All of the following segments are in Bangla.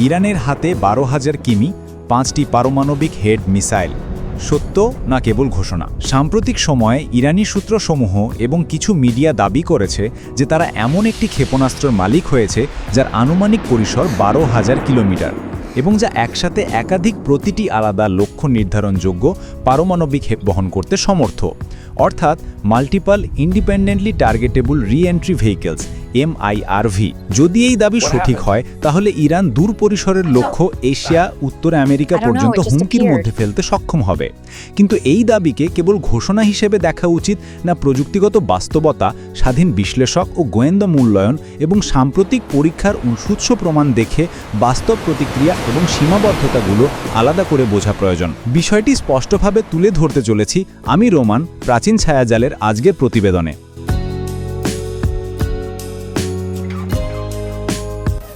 ইরানের হাতে বারো হাজার কিমি, পাঁচটি পারমাণবিক হেড মিসাইল। সত্য না কেবল ঘোষণা। সাম্প্রতিক সময়ে ইরানি সূত্রসমূহ এবং কিছু মিডিয়া দাবি করেছে যে তারা এমন একটি ক্ষেপণাস্ত্রের মালিক হয়েছে যার আনুমানিক পরিসর বারো হাজার কিলোমিটার এবং যা একসাথে একাধিক প্রতিটি আলাদা লক্ষ্য নির্ধারণযোগ্য পারমাণবিক হেপ বহন করতে সমর্থ। অর্থাৎ multiple independently targetable re entry vehicles MIRV. যদি এই দাবি সঠিক হয় তাহলে ইরান দূর পরিসরের লক্ষ্য এশিয়া উত্তর আমেরিকা পর্যন্ত হুমকির মধ্যে ফেলতে সক্ষম হবে। কিন্তু এই দাবিকে কেবল ঘোষণা হিসেবে দেখা উচিত না প্রযুক্তিগত বাস্তবতা স্বাধীন বিশ্লেষক ও গোয়েন্দা মূল্যায়ন এবং সাম্প্রতিক পরীক্ষার সুৎস প্রমাণ দেখে বাস্তব প্রতিক্রিয়া এবং সীমাবদ্ধতাগুলো আলাদা করে বোঝা প্রয়োজন। বিষয়টি স্পষ্টভাবে তুলে ধরতে চলেছি আমি রোমান প্রাচীন ছায়াজালের আজকের প্রতিবেদনে।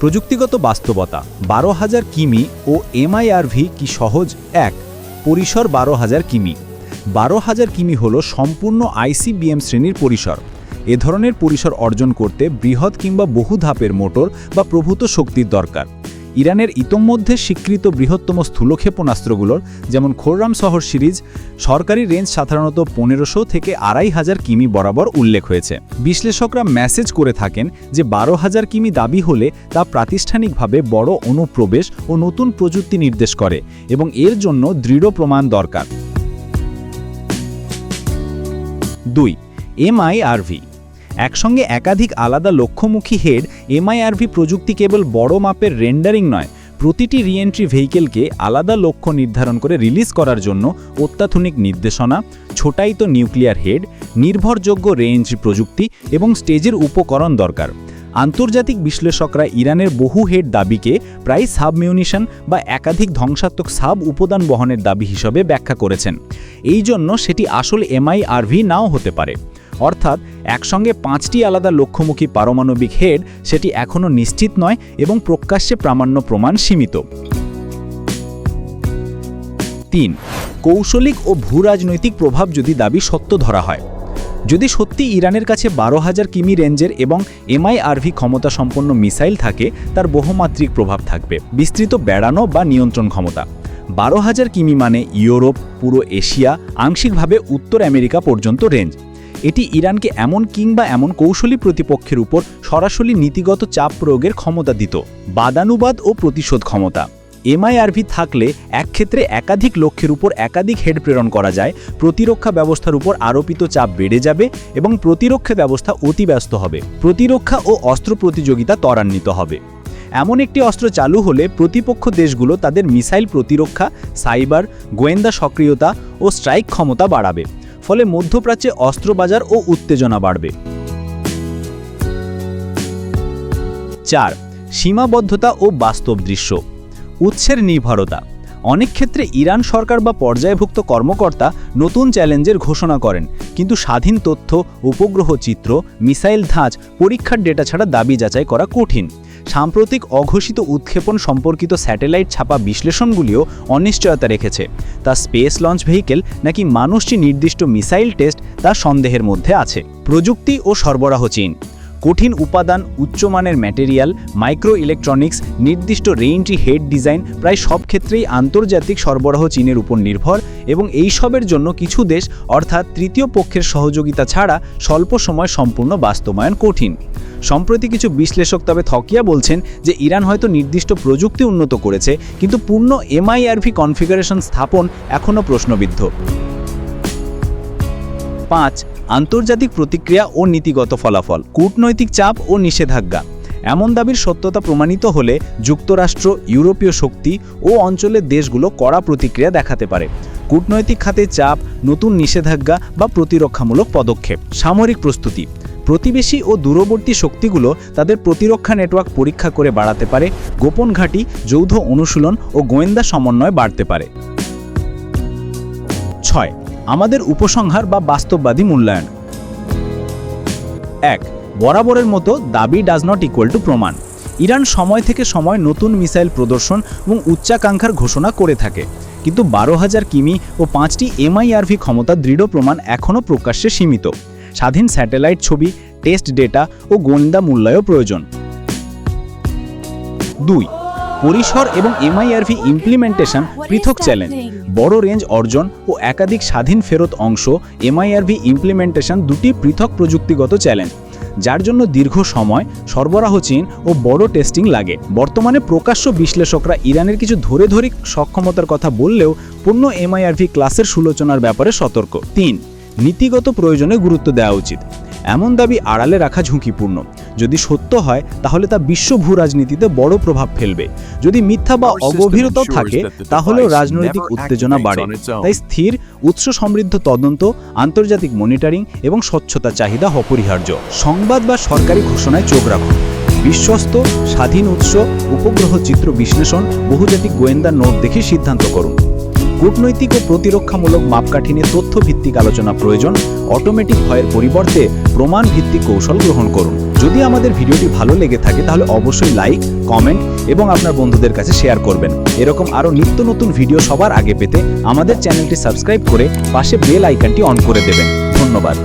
প্রযুক্তিগত বাস্তবতা, বারো হাজার কিমি ও এমআইআরভি কি সহজ? এক, পরিসর বারো হাজার কিমি। বারো হাজার কিমি হল সম্পূর্ণ আইসিবিএম শ্রেণির পরিসর। এ ধরনের পরিসর অর্জন করতে বৃহৎ কিংবা বহু ধাপের মোটর বা প্রভূত শক্তির দরকার। ইরানের ইতোমধ্যে স্বীকৃত বৃহত্তম স্থূল ক্ষেপণাস্ত্রগুলোর যেমন খোররাম শহর সিরিজ, সরকারি রেঞ্জ সাধারণত পনেরোশো থেকে আড়াই হাজার কিমি বরাবর উল্লেখ হয়েছে। বিশ্লেষকরা মেসেজ করে থাকেন যে বারো হাজার কিমি দাবি হলে তা প্রাতিষ্ঠানিকভাবে বড় অনুপ্রবেশ ও নতুন প্রযুক্তি নির্দেশ করে এবং এর জন্য দৃঢ় প্রমাণ দরকার। দুই, এমআইআরভি। একসঙ্গে একাধিক আলাদা লক্ষ্যমুখী হেড, এমআইআরভি প্রযুক্তি কেবল বড় মাপের রেন্ডারিং নয়, প্রতিটি রিএন্ট্রি ভেহিকেলকে আলাদা লক্ষ্য নির্ধারণ করে রিলিজ করার জন্য অত্যাধুনিক নির্দেশনা ছোটায়িত নিউক্লিয়ার হেড, নির্ভরযোগ্য রেঞ্জ প্রযুক্তি এবং স্টেজের উপকরণ দরকার। আন্তর্জাতিক বিশ্লেষকরা ইরানের বহু হেড দাবিকে প্রায় সাবমিউনিশন বা একাধিক ধ্বংসাত্মক সাব উপাদান বহনের দাবি হিসেবে ব্যাখ্যা করেছেন। এই জন্য সেটি আসল এমআইআরভি নাও হতে পারে। অর্থাৎ একসঙ্গে পাঁচটি আলাদা লক্ষ্যমুখী পারমাণবিক হেড সেটি এখনও নিশ্চিত নয় এবং প্রকাশ্যে প্রামাণ্য প্রমাণ সীমিত। তিন, কৌশলিক ও ভূরাজনৈতিক প্রভাব যদি দাবি সত্য ধরা হয়। যদি সত্যি ইরানের কাছে বারো হাজার কিমি রেঞ্জের এবং এমআইআরভি ক্ষমতা সম্পন্ন মিসাইল থাকে, তার বহুমাত্রিক প্রভাব থাকবে। বিস্তৃত বেড়ানো বা নিয়ন্ত্রণ ক্ষমতা। বারো হাজার কিমি মানে ইউরোপ, পুরো এশিয়া, আংশিকভাবে উত্তর আমেরিকা পর্যন্ত রেঞ্জ। এটি ইরানকে এমন কিংবা এমন কৌশলী প্রতিপক্ষের উপর সরাসরি নীতিগত চাপ প্রয়োগের ক্ষমতা দিত, বাদানুবাদ ও প্রতিশোধ ক্ষমতা। এমআইআরভি থাকলে এক ক্ষেত্রে একাধিক লক্ষ্যের উপর একাধিক হেড প্রেরণ করা যায়, প্রতিরক্ষা ব্যবস্থার উপর আরোপিত চাপ বেড়ে যাবে এবং প্রতিরক্ষা ব্যবস্থা অতিব্যস্ত হবে। প্রতিরক্ষা ও অস্ত্র প্রতিযোগিতা ত্বরান্বিত হবে। এমন একটি অস্ত্র চালু হলে প্রতিপক্ষ দেশগুলো তাদের মিসাইল প্রতিরক্ষা, সাইবার, গোয়েন্দা সক্রিয়তা ও স্ট্রাইক ক্ষমতা বাড়াবে। ফলে মধ্যপ্রাচ্যে অস্ত্রবাজার ও উত্তেজনা বাড়বে। চার, সীমাবদ্ধতা ও বাস্তব দৃশ্য। উৎসের নির্ভরতা। অনেক ক্ষেত্রে ইরান সরকার বা পর্যায়ভুক্ত কর্মকর্তা নতুন চ্যালেঞ্জের ঘোষণা করেন, কিন্তু স্বাধীন তথ্য, উপগ্রহ চিত্র, মিসাইল ধাঁচ, পরীক্ষার ডেটা ছাড়া দাবি যাচাই করা কঠিন। সাম্প্রতিক অঘোষিত উৎক্ষেপণ সম্পর্কিত স্যাটেলাইট ছাপা বিশ্লেষণগুলিও অনিশ্চয়তা রেখেছে। তা স্পেস লঞ্চ ভেহিকেল নাকি মানুষটি নির্দিষ্ট মিসাইল টেস্ট তা সন্দেহের মধ্যে আছে। প্রযুক্তি ও সরবরাহ চীন। কঠিন উপাদান, উচ্চমানের ম্যাটেরিয়াল মাইক্রো ইলেকট্রনিক্স নির্দিষ্ট রেঞ্জি হেড ডিজাইন প্রায় সব ক্ষেত্রেই আন্তর্জাতিক সরবরাহ চীনের উপর নির্ভর এবং এই সবের জন্য কিছু দেশ, অর্থাৎ তৃতীয় পক্ষের সহযোগিতা ছাড়া স্বল্প সময় সম্পূর্ণ বাস্তবায়ন কঠিন। সম্প্রতি কিছু বিশ্লেষক তবে থকিয়া বলছেন যে ইরান হয়তো নির্দিষ্ট প্রযুক্তি উন্নত করেছে, কিন্তু পূর্ণ এমআইআরভি কনফিগারেশন স্থাপন এখনও প্রশ্নবিদ্ধ। পাঁচ আন্তর্জাতিক প্রতিক্রিয়া ও নীতিগত ফলাফল, কূটনৈতিক চাপ ও নিষেধাজ্ঞা। এমন দাবির সত্যতা প্রমাণিত হলে যুক্তরাষ্ট্র, ইউরোপীয় শক্তি ও অঞ্চলের দেশগুলো কড়া প্রতিক্রিয়া দেখাতে পারে। কূটনৈতিক খাতে চাপ, নতুন নিষেধাজ্ঞা বা প্রতিরক্ষামূলক পদক্ষেপ। সামরিক প্রস্তুতি। প্রতিবেশী ও দূরবর্তী শক্তিগুলো তাদের প্রতিরক্ষা নেটওয়ার্ক পরীক্ষা করে বাড়াতে পারে, গোপন ঘাঁটি, যৌথ অনুশীলন ও গোয়েন্দা সমন্বয় বাড়তে পারে। ছয় আমাদের উপসংহার বা বাস্তববাদী মূল্যায়ন। এক, বরাবরের মতো দাবি ডাজ নট ইকুয়াল টু প্রমাণ। ইরান সময় থেকে সময় নতুন মিসাইল প্রদর্শন এবং উচ্চাকাঙ্ক্ষার ঘোষণা করে থাকে। কিন্তু বারো হাজার কিমি ও পাঁচটি এমআইআরভি ক্ষমতা দৃঢ় প্রমাণ এখনও প্রকাশ্যে সীমিত। স্বাধীন স্যাটেলাইট ছবি, টেস্ট ডেটা ও গোয়েন্দা মূল্যায়ও প্রয়োজন। দুই পরিসর এবং এমআইআরভি ইমপ্লিমেন্টেশন পৃথক চ্যালেঞ্জ বড় রেঞ্জ অর্জন ও একাধিক স্বাধীন ফেরত অংশ এমআইআরভি ইমপ্লিমেন্টেশন দুটি পৃথক প্রযুক্তিগত চ্যালেঞ্জ যার জন্য দীর্ঘ সময় সরবরাহ চীন ও বড় টেস্টিং লাগে। বর্তমানে প্রকাশ্য বিশ্লেষকরা ইরানের কিছু ধরে ধরে সক্ষমতার কথা বললেও পূর্ণ এমআইআরভি ক্লাসের সুলোচনার ব্যাপারে সতর্ক। তিন নীতিগত প্রয়োজনে গুরুত্ব দেওয়া উচিত। এমন দাবি আড়ালে রাখা ঝুঁকিপূর্ণ। যদি সত্য হয় তাহলে তা বিশ্ব ভূ রাজনীতিতে বড় প্রভাব ফেলবে। যদি মিথ্যা বা অগভীরতাও থাকে তাহলেও রাজনৈতিক উত্তেজনা বাড়ে। তাই স্থির উৎস সমৃদ্ধ তদন্ত আন্তর্জাতিক মনিটরিং এবং স্বচ্ছতা চাহিদা অপরিহার্য। সংবাদ বা সরকারি ঘোষণায় চোখ রাখুন। বিশ্বস্ত স্বাধীন উৎস উপগ্রহ চিত্র বিশ্লেষণ বহুজাতিক গোয়েন্দা নোট দেখে সিদ্ধান্ত করুন। কূটনৈতিক ও প্রতিরক্ষামূলক মাপকাঠি নিয়ে তথ্য ভিত্তিক আলোচনা প্রয়োজন। অটোমেটিক ভয়ের পরিবর্তে প্রমাণ ভিত্তিক কৌশল গ্রহণ করুন। যদি আমাদের ভিডিওটি ভালো লেগে থাকে, তাহলে অবশ্যই লাইক কমেন্ট এবং আপনার বন্ধুদের কাছে শেয়ার করবেন। এরকম আরও নিত্য নতুন ভিডিও সবার আগে পেতে আমাদের চ্যানেলটি সাবস্ক্রাইব করে পাশে বেল আইকনটি অন করে দেবেন। ধন্যবাদ।